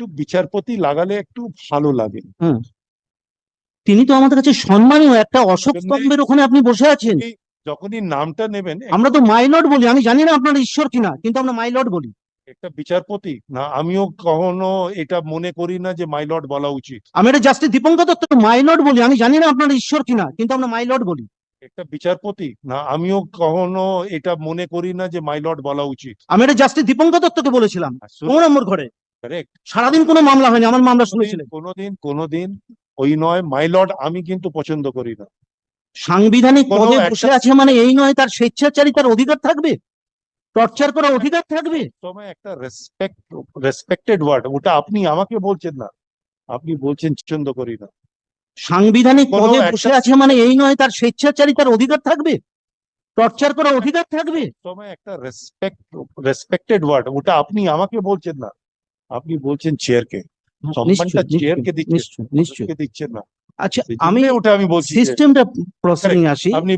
একটু বিচারপতি লাগালে একটু ভালো লাগে। তিনি তো আমাদের কাছে সম্মানীয় একটা অশোক স্তম্ভের ওখানে আপনি বসে আছেন। যখনই নামটা নেবেন আমরা তো মাইলট বলি আমি জানি না আপনার ঈশ্বর কিনা কিন্তু আমরা মাইলট বলি। একটা বিচারপতি না আমিও কখনো এটা মনে করি না যে মাই লর্ড বলা উচিত। আমি এটা জাস্টিস দীপঙ্কর দত্ত মাইলট বলি আমি জানি না আপনার ঈশ্বর কিনা কিন্তু আমরা মাইলট বলি। একটা বিচারপতি না আমিও কখনো এটা মনে করি না যে মাই লর্ড বলা উচিত। আমি এটা জাস্টিস দীপঙ্কর দত্তকে বলেছিলাম নম্বর ঘরে। সারাদিন কোনো মামলা হয়নি আমার মামলা শুনেছিলেন। কোনোদিন কোনোদিন ওই নয় মাই লর্ড আমি কিন্তু পছন্দ করি না। সাংবিধানিক পদে বসে আছে মানে এই নয় তার স্বেচ্ছাচারিতার অধিকার থাকবে? টর্চার করার অধিকার থাকবে? সময় একটা রেসপেক্ট রেসপেক্টেড ওয়ার্ড ওটা আপনি আমাকে বলছেন না। আপনি বলছেন পছন্দ করি না। সাংবিধানিক পদে বসে আছে মানে এই নয় তার স্বেচ্ছাচারিতার অধিকার থাকবে? টর্চার করার অধিকার থাকবে? সময় একটা রেসপেক্ট রেসপেক্টেড ওয়ার্ড ওটা আপনি আমাকে বলছেন না। আপনি বলছেন চেয়ারকে সম্মানটা নিশ্চয়ই, চেয়ারকে দিচ্ছেন নিশ্চয়ই দিচ্ছেন না। আচ্ছা আমি ওটা আমি বলছি সিস্টেমটা প্রসেসিং আসি। আপনি